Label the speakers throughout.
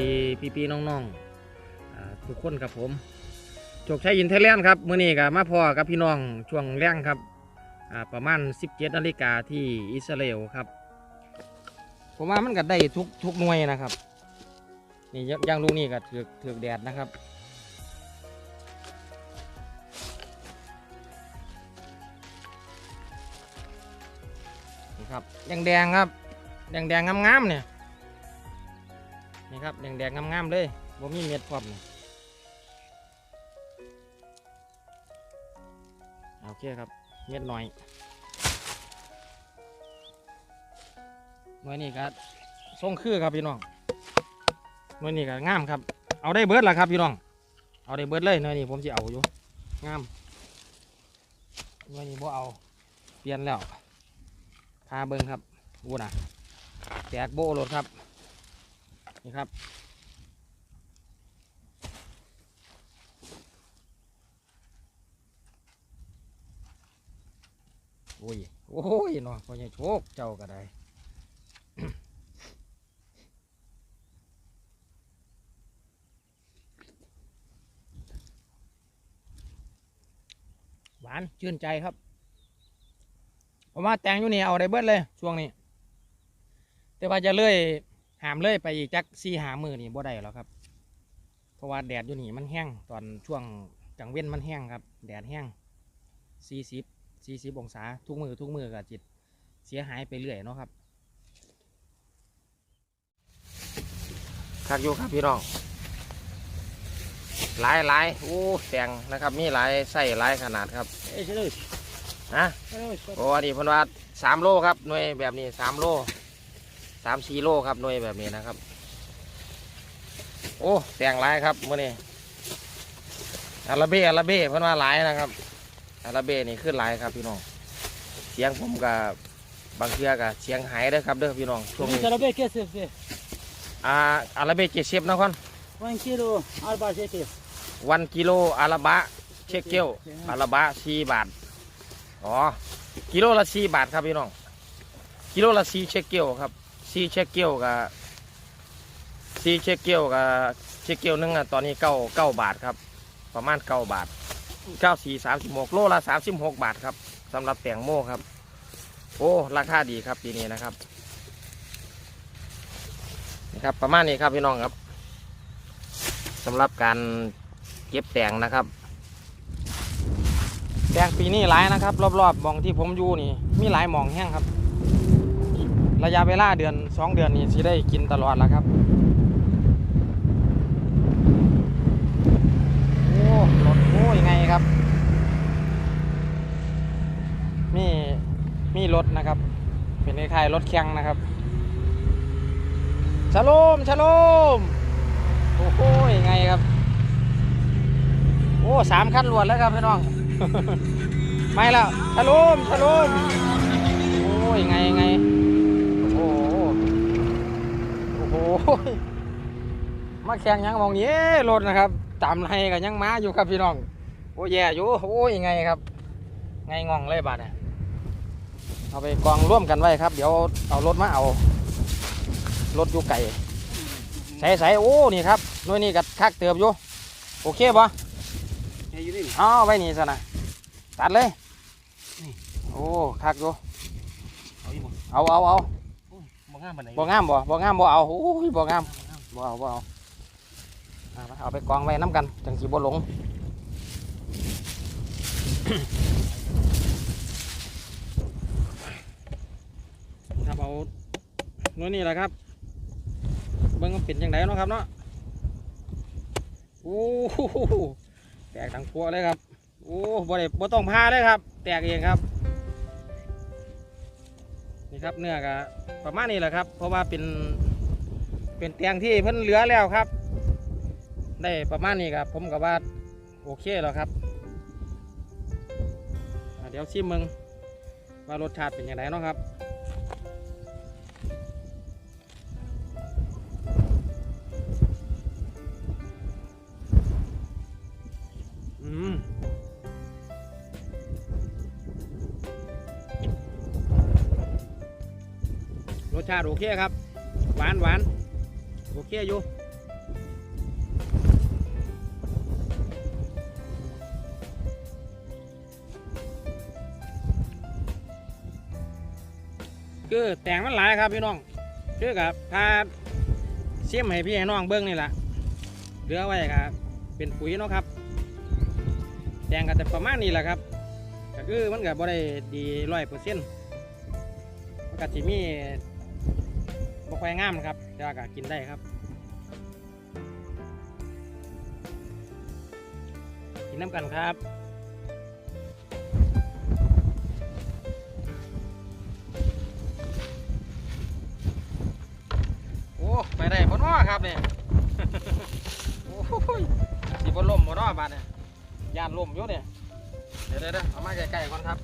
Speaker 1: ดีพี่ๆน้องๆทุกคนครับผมโชคชัยอินเทอร์แลนครับมื้อนี้ก็มาพอกับพี่น้องช่วงแรงครับประมาณ 17นาฬิกาที่อิสราเอลครับ ผมว่ามันก็ได้ทุกทุกหน่วยนะครับนี่ยอย่างลูกนี่ก็ถือถือแดดนะครับนี่ครับแดงแดงครับแดงแดงงามๆเนี่ย นี่ครับแดงๆงามๆเลยบ่มีเม็ดพร้อมโอเคครับ เม็ดหน้อยหน่วยนี้ก็ทรงคือครับพี่น้องหน่วยนี้ก็งามครับ เอาได้เบิดละครับพี่น้อง เอาได้เบิดเลยหน่วยนี้ผมจะเอาอยู่ งามหน่วยนี้บ่เอา เปลี่ยนแล้วคาเบิงครับวูนะแตกโบรถครับ นี่ครับ โอ้ย โอ้ยเนาะพอใหญ่โชคเจ้าก็ได้หวานชื่นใจครับผมว่าแตงอยู่นี่เอาได้เบิดเลย ช่วงนี้ แต่ว่าจะเลื่อย หามเลื่อยไปอีกจักสี่หามือนี่บ่ได้แล้วครับ เพราะว่าแดดอยู่นี่มันแห้งตอนช่วงกลางเว้นมันแห้งครับ แดดแห้งสี่สิบสี่สิบองศาทุกมือทุกมือกับจิตเสียหายไปเรื่อยเนาะครับคักอยู่ครับพี่น้องหลายหลายโอ้แตงนะครับมีหลายไส้หลายขนาดครับ
Speaker 2: เอ้ยใช่เลย
Speaker 1: ฮะ
Speaker 2: ใช่เลย
Speaker 1: โอ้อันนี้เพิ่นว่าสามโลครับหน่วยแบบนี้สามโล สามสี่โลครับหน่วยแบบนี้นะครับ โอ้แต่งหลายครับมื่อนี้อาราเบ้อาราเบ้เพิ่นว่าหลายนะครับอาราเบ้นี่ขึ้นหลายครับพี่น้อง เสียงผมกับบางเทือกับเสียงหายเด้อครับเด้อพี่น้องช่วงนี้
Speaker 2: นี่จะระเบิดแค่สิบสิ
Speaker 1: อ่าอาราเบ้เจ็ดสิบนะครับ
Speaker 2: วันกิโลอาร์บาเซติ
Speaker 1: วันกิโลอาราบะเช็คเกลอาราบะสี่บาทอ๋อกิโลละสี่บาทครับพี่น้อง กิโลละสี่เช็คเกลครับ สี่เช็คเกลกับสี่เช็คเกลกับเช็คเกลหนึงอะตอนนี้เก้าเก้าบาทครับ ประมาณเก้าบาทเก้าสี่สามสิบหกโลละสามสิบหกบาทครับสำหรับแตงโมครับ โอ้ราคาดีครับปีนี้นะครับนี่ครับประมาณนี้ครับพี่น้องครับสำหรับการเก็บแตงนะครับ แตงปีนี้หลายนะครับ รอบๆมองที่ผมอยู่นี่ มีหลายหมองแห้งครับ ระยะเวลาเดือนสองเดือนนี่สิได้กินตลอดแล้วครับโอ้รถโอ้ยังไงครับ มีมีรถนะครับ เป็นคล้ายๆรถแข่งนะครับชะโลมชะโลมโอ้โหยังไงครับ โอ้สามขั้นรวดแล้วครับพี่น้องไม่แล้วชะโลมชะโลมโอ้ยังไงยังไง มาแข่งยังมองนี้รถนะครับ ตามไรกันยังม้าอยู่ครับพี่น้อง โอ้แย่อยู่ โอ้ยยังไงครับ ไงงองเลยบาดเนี่ยเอาไปกองร่วมกันไว้ครับ เดี๋ยวเอารถมาเอา รถอยู่ไก่ใส่ใส่โอ้ นี่ครับหน่วยนี่กัคักเติบอยู่ โอเคปะ
Speaker 2: เอยู่นี่
Speaker 1: เอาไว้นี่ซะนะตัดเลย โอ้คักอยู่
Speaker 2: เอา
Speaker 1: เอาเอาเอา
Speaker 2: งามปานไหน
Speaker 1: บ่งามบ่บ่งามบ่เอาโอ้ยบ่งามบ่เอาบ่เอาเอามาเอาไปกองไว้น้ำกันจังสีบ่หลงครับเอาโน่นนี่แหละครับเบิ่งมันเป็นยังไงเนาะครับเนาะโอ้โหแตกดังพัวเลยครับโอ้บ่ได้บ่ต้องพาเลยครับ แตกเองครับนี่ ครับเนื้อกะประมาณนี้แหละครับ เพราะว่าเป็นเป็นเตียงที่เพิ่นเหลือแล้วครับ ได้ประมาณนี้ครับ ผมกับว่าโอเคแล้วครับเดี๋ยวชิมมึงว่ารสชาติเป็นยังไงเนาะครับ สชาติโอเคครับ หวานหวานโอเคอยู่คือแตงมันหลายครับพี่น้องคือกับพาเชี่ยมให้พี่ให้น้องเบิ้งนี่แหละเหลือไว้ครับเป็นปุ๋ยเนาะครับแตงกับแต่ประมาณนี้แหละครับก็คือมันก็บ่ได้ดีร้อยเปอร์เซ็นต์มันก็จะมี ค่อยงามครับแต่ว่าก็กินได้ครับ กินน้ำกันครับโอ้ไปได้บนน้อครับเนี่ยโอ้ยสีบนลมบนน้อบาดเนี่ยยานลมอยู่เนี่ยเดี๋ยวเดี๋ยวเดี๋ยวเอามาใกล้ๆก่อนครับ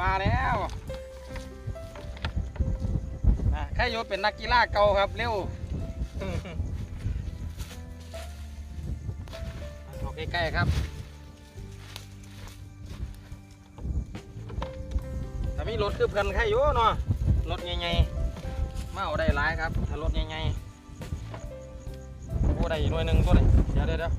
Speaker 1: มาแล้ว อะใครโยเป็นนักกีฬาเก่าครับ เร็วเอาใกล้ๆครับถ้ามีรถคือเพื่อนใครอยู่เนาะรถใหญ่ๆมาเอาได้หลายครับ ถ้ารถใหญ่ๆโอ้ได้อีกหน่วยหนึ่งตัวนี้เดี๋ยวเดี๋ยวเดี๋ยว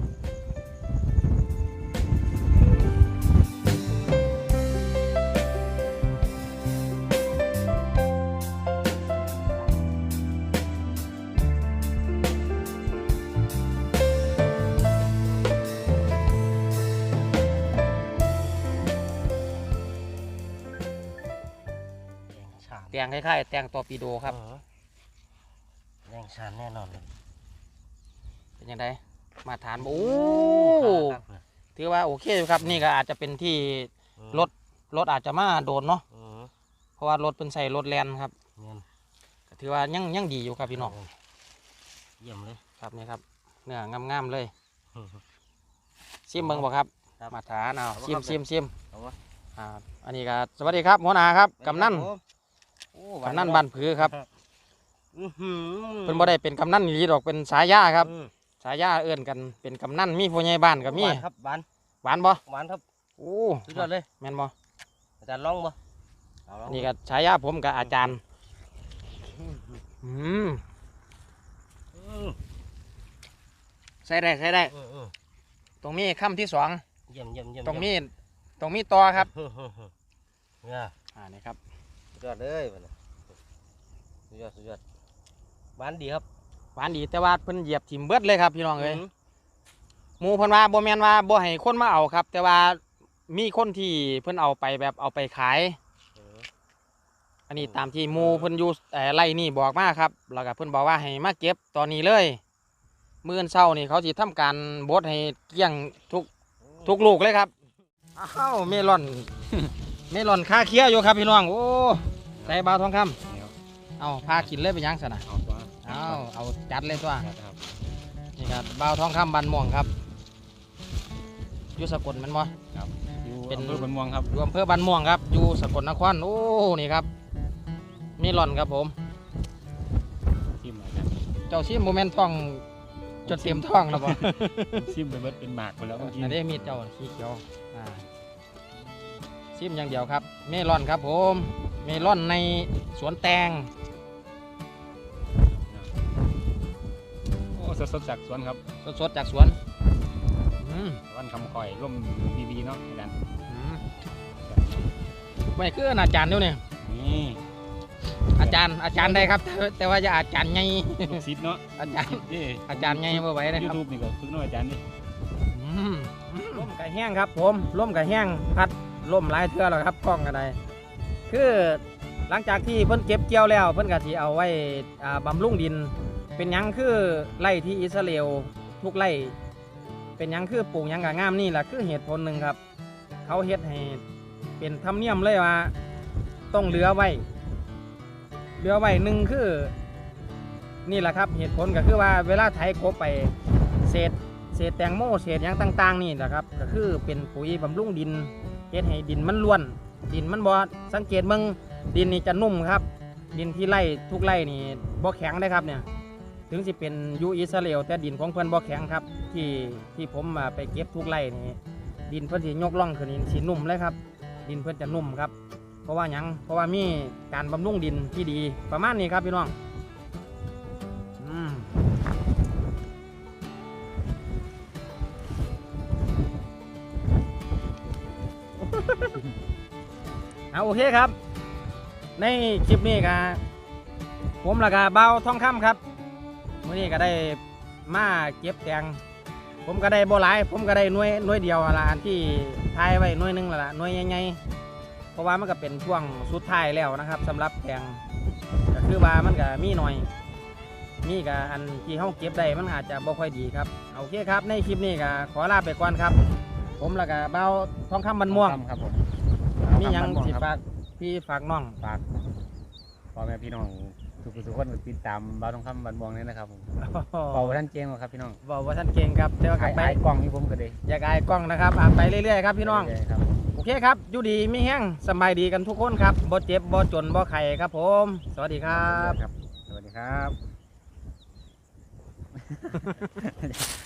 Speaker 1: แต่งคล้ายๆแต่งตัวปีโดครับ
Speaker 2: แรงชานแน่นอนเลย
Speaker 1: เป็นยังไงมาฐานบ่โอ้ถือว่าโอเคอยู่ครับนี่ก็อาจจะเป็นที่รถรถอาจจะมาโดนเนาะ
Speaker 2: อืม
Speaker 1: เพราะว่ารถเป็นใส่รถแลนครับ
Speaker 2: เงิน
Speaker 1: ก็ถือว่ายังยังดีอยู่ครับพี่น้อง
Speaker 2: เยี่ยมเลย
Speaker 1: ครับนี่ครับเนื้องามๆเลยซิมเบิงบ่ครับ
Speaker 2: ครับ
Speaker 1: มาฐานเอา
Speaker 2: เอาบ่
Speaker 1: ซิม
Speaker 2: ครับ
Speaker 1: ซิมซิม
Speaker 2: เอาวะ
Speaker 1: อ่าอันนี้ก็สวัสดีครับหัวหน้าครับกำนัน
Speaker 2: โอ้
Speaker 1: กำนันบ้านผือครับ
Speaker 2: อื้อหือ
Speaker 1: เพิ่นบ่ได้เป็นกำนันอีหลีดอกเป็นสายาครับ
Speaker 2: อืม
Speaker 1: สายาเอื้อนกันเป็นกำนันมีผู้ใหญ่บ้านก็มี
Speaker 2: หวานครับหวาน
Speaker 1: หวานบ่
Speaker 2: หวานครับ
Speaker 1: โอ้
Speaker 2: สุดยอดเลย
Speaker 1: แม่นบ่
Speaker 2: อาจารย์ลองบ่เอาลอง
Speaker 1: นี่ก็ฉายาผมกับอาจารย์อืม
Speaker 2: อืม
Speaker 1: ใส่ได้ใส่ได้
Speaker 2: อืมอืม
Speaker 1: ตรงนี้คำที่สอง
Speaker 2: เยี่ยมเยี่ยมเยี่ยม
Speaker 1: ตรงนี้ตรงนี้ต่อครับ
Speaker 2: เฮ้อเฮ้อเฮ้อเนี่ย
Speaker 1: อ่านี่ครับ
Speaker 2: สุด ยอดเลยมันน่ะสุดยอดสุดยอดหวานดีครับ
Speaker 1: หวานดีแต่ว่าเพิ่นเหยียบถิ่มเบิดเลยครับพี่น้องเอ้ย
Speaker 2: ม
Speaker 1: หมูเพิ่นว่าบ่แม่นว่าบ่ให้คนมาเอาครับ แต่ว่ามีคนที่เพิ่นเอาไปแบบเอาไปขาย
Speaker 2: เออ
Speaker 1: อันนี้ตามที่หมูเพิ่นอยู่เอ่อไร่นี่บอกมาครับแล้วก็เพิ่นบอกว่าให้มาเก็บตอนนี้เลยมื้ออนเช้านี่เขาสิทำการบดให้เกลี้ยงทุกทุกลูกเลยครับอ้าวเมลอน เมลอนค่าเคี้ยวอยู่ครับพี่น้องโอ้ ใส่บาวทองคำเอาพากินเลยไปยังสนะ
Speaker 3: เอาตัว
Speaker 1: เอาเอาจัดเลยตัว
Speaker 3: ครับ
Speaker 1: นี่ครับบาวทองคำบันม่วงครับอยู่สกลแมันบ่
Speaker 3: อยู่
Speaker 1: เป็น
Speaker 3: อำเภอบันม่วงครับ
Speaker 1: อยู่อำเภอบันม่วงครับอยู่สกลนครโอ้นี่ครับเมลอนครับผม
Speaker 3: ซิมหน่อยครับ
Speaker 1: เจ้าชิมโมเมนต์ท้องจนเต็มท้องแล้วบ่
Speaker 3: ซิมไปเบิดเป็นหมากไปแล้วเมื่อกี้
Speaker 1: อันนี้มีดเจ้าสีเขียวอ่าชิมอย่างเดียวครับเมลอนครับผม เมลอนในสวนแตง
Speaker 3: โอ้สดๆจากสวนครับ
Speaker 1: สดๆจากสวนอืม
Speaker 3: วันคำคอยร่มดีๆเนาะอาจารย์
Speaker 1: อืมไม่คืออาจารย์เดี๋ยวนี้
Speaker 3: นี่
Speaker 1: อาจารย์อาจารย์ได้ครับ แต่แต่ว่าจะอาจารย์ไง
Speaker 3: ลูกศิษย์เนาะ
Speaker 1: อาจารย์
Speaker 3: เด้
Speaker 1: อาจารย์ไงบ่ไหวนะ
Speaker 3: ยู
Speaker 1: ครับ
Speaker 3: ทูบนี่ก็ฝึกเน้อยอาจารย์นี่
Speaker 1: อืมล่มกับแห้งครับ ผมล่มกับแห้งพัดล่มหลายเทื่อแล้วครับกล้องกันได คือหลังจากที่เพิ่นเก็บเกี่ยวแล้ว เพิ่นก็สิเอาไว้อ่าบำรุงดิน เป็นหยังคือไร่ที่อิสราเอลทุกไร่เป็นหยังคือปลูกหยังกับงามนี่แหละคือเหตุผลหนึ่งครับ เขาเฮ็ดให้เป็นธรรมเนียมเลยว่าต้องเหลือไว้เหลือไว้หนึ่งคือ นี่แหละครับ เหตุผลก็คือว่าเวลาไถกบไปเศษเศษแตงโมเศษหยังต่าง ๆ นี่แหละครับ ก็คือเป็นปุ๋ยบำรุงดินเฮ็ดให้ดินมันล้วน ดินมันบ่สังเกตเบิ่งดินนี่จะนุ่มครับ ดินที่ไร่ทุกไร่นี่บ่แข็งได้ครับเนี่ยถึงสิเป็นยูอิสราเอลแต่ดินของเพื่อนบ่แข็งครับ ที่ที่ผมมาไปเก็บทุกไร่นี่ดินเพื่อนสียกล่องขึ้นนี่สีนุ่มเลยครับ ดินเพื่อนจะนุ่มครับ เพราะว่ายังเพราะว่ามีการบำรุงดินที่ดีประมาณนี้ครับพี่น้อง โอเคครับ ในคลิปนี้ก็ผมละกาเบาทองคำครับวันนี้ก็ได้มาเก็บแตงผมก็ได้โบหลาย ผมก็ได้น่วยน่วยเดียวละอันที่ทายไว้น่วยหนึงละละน่วยใหญ่ๆเพราะว่ามันก็เป็นช่วงสุดท้ายแล้วนะครับสำหรับแตงก็คือว่ามันก็มีหน่อยมีกับอันที่เขาเก็บได้มันอาจจะบ่ค่อยดีครับโอเคครับ ในคลิปนี้ก็ขอลาไปก่อนครับ ผมละกาเบาทองคำบันม่วง
Speaker 3: ครับผม
Speaker 1: มีหยัง
Speaker 3: ครับ
Speaker 1: สิ
Speaker 3: ครับ
Speaker 1: ฝากพี่ฝากน้อง
Speaker 3: ฝากพ่อแม่พี่น้องทุกทุกคนติดตามบ้านทองคำบ้านบวงนี่นะครับผมเป่าท่านเจงครับพี่น้อง
Speaker 1: บอกว่าท่านเก่งครับแต่ว่าก็
Speaker 3: ขาย
Speaker 1: ไป
Speaker 3: ขายกล่องที่ผมก็ได้
Speaker 1: อยากอายกล้องนะครับอะไปเรื่อยๆครับพี่น้อง
Speaker 3: ได้ครับ
Speaker 1: โอเคครับอยู่ดีมีแห้งสำบายดีกันทุกคนครับบ่เจ็บบ่จนบ่ไข้ครับผม สวัสดีครับ
Speaker 3: ครับสวัสดีครับ